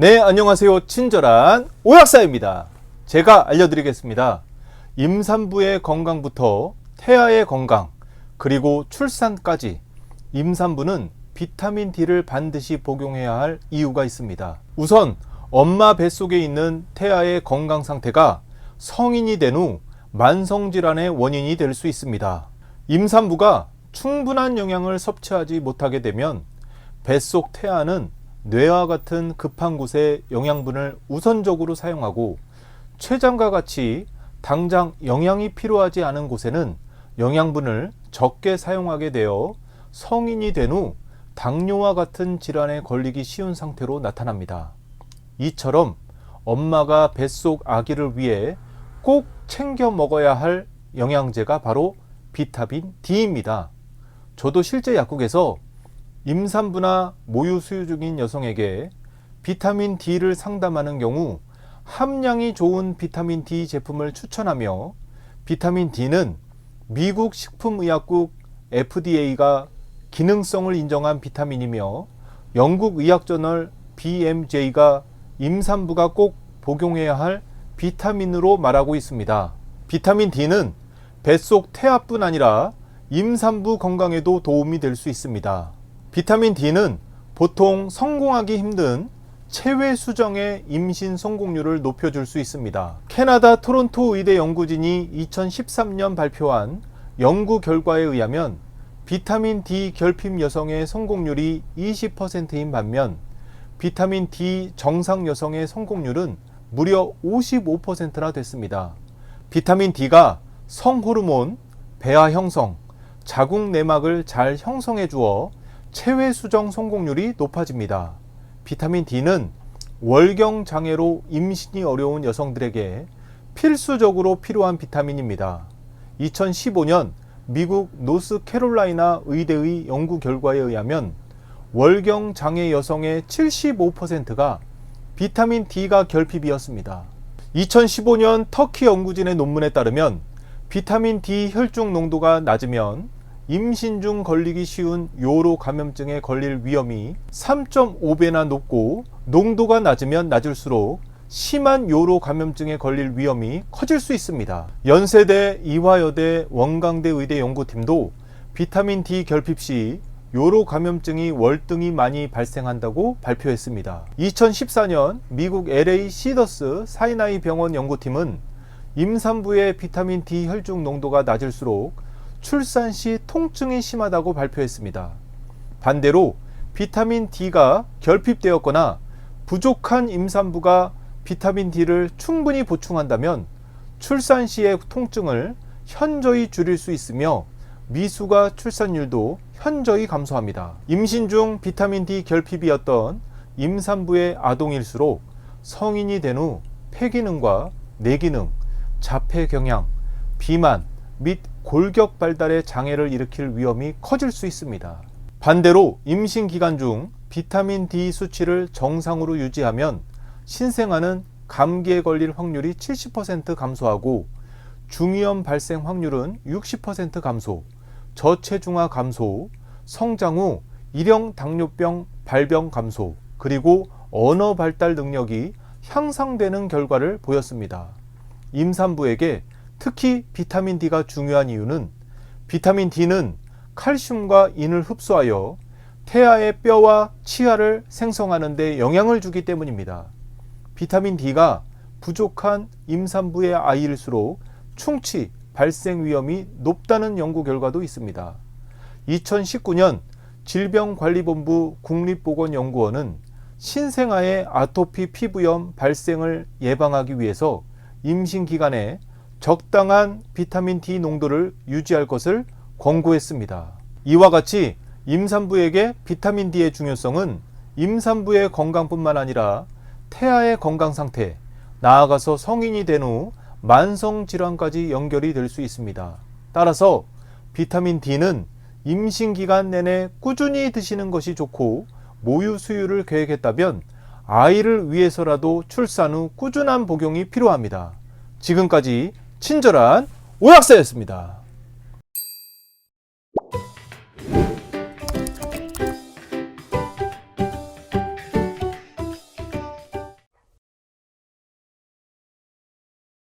네, 안녕하세요. 친절한 오약사입니다. 제가 알려드리겠습니다. 임산부의 건강부터 태아의 건강, 그리고 출산까지 임산부는 비타민 D를 반드시 복용해야 할 이유가 있습니다. 우선 엄마 뱃속에 있는 태아의 건강 상태가 성인이 된 후 만성질환의 원인이 될 수 있습니다. 임산부가 충분한 영양을 섭취하지 못하게 되면 뱃속 태아는 뇌와 같은 급한 곳에 영양분을 우선적으로 사용하고 췌장과 같이 당장 영양이 필요하지 않은 곳에는 영양분을 적게 사용하게 되어 성인이 된 후 당뇨와 같은 질환에 걸리기 쉬운 상태로 나타납니다. 이처럼 엄마가 뱃속 아기를 위해 꼭 챙겨 먹어야 할 영양제가 바로 비타민 D입니다. 저도 실제 약국에서 임산부나 모유 수유 중인 여성에게 비타민 D를 상담하는 경우 함량이 좋은 비타민 D 제품을 추천하며 비타민 D는 미국 식품의약국 FDA가 기능성을 인정한 비타민이며 영국 의학저널 BMJ가 임산부가 꼭 복용해야 할 비타민으로 말하고 있습니다. 비타민 D는 뱃속 태아뿐 아니라 임산부 건강에도 도움이 될 수 있습니다. 비타민 D는 보통 성공하기 힘든 체외 수정의 임신 성공률을 높여줄 수 있습니다. 캐나다 토론토 의대 연구진이 2013년 발표한 연구 결과에 의하면 비타민 D 결핍 여성의 성공률이 20%인 반면 비타민 D 정상 여성의 성공률은 무려 55%나 됐습니다. 비타민 D가 성호르몬, 배아 형성, 자궁 내막을 잘 형성해 주어 체외 수정 성공률이 높아집니다. 비타민 D는 월경 장애로 임신이 어려운 여성들에게 필수적으로 필요한 비타민입니다. 2015년 미국 노스캐롤라이나 의대의 연구 결과에 의하면 월경 장애 여성의 75%가 비타민 D가 결핍이었습니다. 2015년 터키 연구진의 논문에 따르면 비타민 D 혈중 농도가 낮으면 임신 중 걸리기 쉬운 요로 감염증에 걸릴 위험이 3.5배나 높고 농도가 낮으면 낮을수록 심한 요로 감염증에 걸릴 위험이 커질 수 있습니다. 연세대 이화여대 원광대 의대 연구팀도 비타민 D 결핍 시 요로 감염증이 월등히 많이 발생한다고 발표했습니다. 2014년 미국 LA 시더스 사이나이 병원 연구팀은 임산부의 비타민 D 혈중 농도가 낮을수록 출산 시 통증이 심하다고 발표했습니다. 반대로 비타민 D가 결핍되었거나 부족한 임산부가 비타민 D를 충분히 보충한다면 출산 시의 통증을 현저히 줄일 수 있으며 미수가 출산율도 현저히 감소합니다. 임신 중 비타민 D 결핍이었던 임산부의 아동일수록 성인이 된 후 폐기능과 뇌기능, 자폐 경향, 비만 및 골격 발달의 장애를 일으킬 위험이 커질 수 있습니다. 반대로 임신 기간 중 비타민 D 수치를 정상으로 유지하면 신생아는 감기에 걸릴 확률이 70% 감소하고 중이염 발생 확률은 60% 감소, 저체중아 감소, 성장 후 일형 당뇨병 발병 감소, 그리고 언어 발달 능력이 향상되는 결과를 보였습니다. 임산부에게 특히 비타민 D가 중요한 이유는 비타민 D는 칼슘과 인을 흡수하여 태아의 뼈와 치아를 생성하는 데 영향을 주기 때문입니다. 비타민 D가 부족한 임산부의 아이일수록 충치 발생 위험이 높다는 연구 결과도 있습니다. 2019년 질병관리본부 국립보건연구원은 신생아의 아토피 피부염 발생을 예방하기 위해서 임신 기간에 적당한 비타민 D 농도를 유지할 것을 권고했습니다. 이와 같이 임산부에게 비타민 D의 중요성은 임산부의 건강뿐만 아니라 태아의 건강 상태, 나아가서 성인이 된 후 만성 질환까지 연결이 될 수 있습니다. 따라서 비타민 D는 임신 기간 내내 꾸준히 드시는 것이 좋고 모유 수유를 계획했다면 아이를 위해서라도 출산 후 꾸준한 복용이 필요합니다. 지금까지 친절한 오약사였습니다.